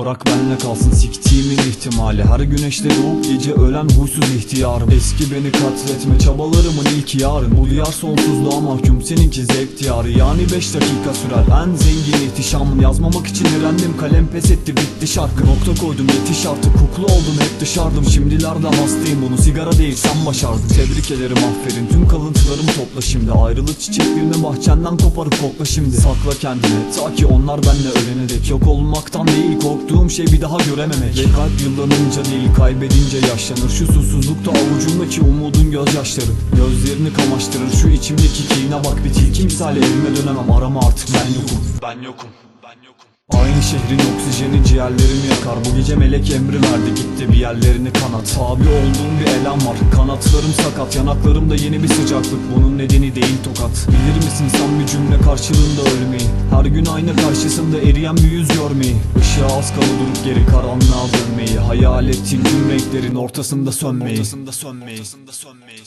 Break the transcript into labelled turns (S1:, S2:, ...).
S1: Bırak benle kalsın siktiğimin ihtimali. Her güneşte doğup gece ölen huysuz ihtiyarım. Eski beni katletme çabalarımın ilki yarın. Bu diyar sonsuzluğa mahkum seninki zevk diyarı. Yani 5 dakika sürer. En zengin ihtişamın Yazmamak için direndim kalem pes etti bitti şarkı. Nokta koydum yetiş artık. Koklu oldum hep dışardım. Şimdilerde hastayım bunu sigara değil sen başardın. Tebrik ederim aferin. Tüm kalıntılarımı topla şimdi. Ayrılık çiçeklerini bahçenden koparıp kokla şimdi. Sakla kendini ta ki onlar benle ölene dek. Yok olmaktan değil korktuğum şey bir daha görememek. Ve kalp yıllanınca değil kaybedince yaşlanır. Şu susuzlukta avucumdaki umudun gözyaşları. Gözlerini kamaştırır şu içimdeki kine bak. Bir tilki misali evime dönemem. Arama artık ben yokum. Ben yokum ben yokum. Aynı şehrin oksijeni ciğerlerimi yakar. Bu gece melek emri verdi gitti bir yerlerini kanat. Tabi olduğum bir elem var. Kanatlarım sakat yanaklarımda yeni bir sıcaklık. Bunun nedeni değil tokat. Bilir misin sen bir cümle karşılığında ölmeyi. Her gün ayna karşısında eriyen bir yüz görmeyi. Işığa az kalı durup geri karanlığa dönmeyi. Hayal ettiğim tüm renklerin ortasında sönmeyi. Ortasında sönmeyi. Ortasında sönmeyi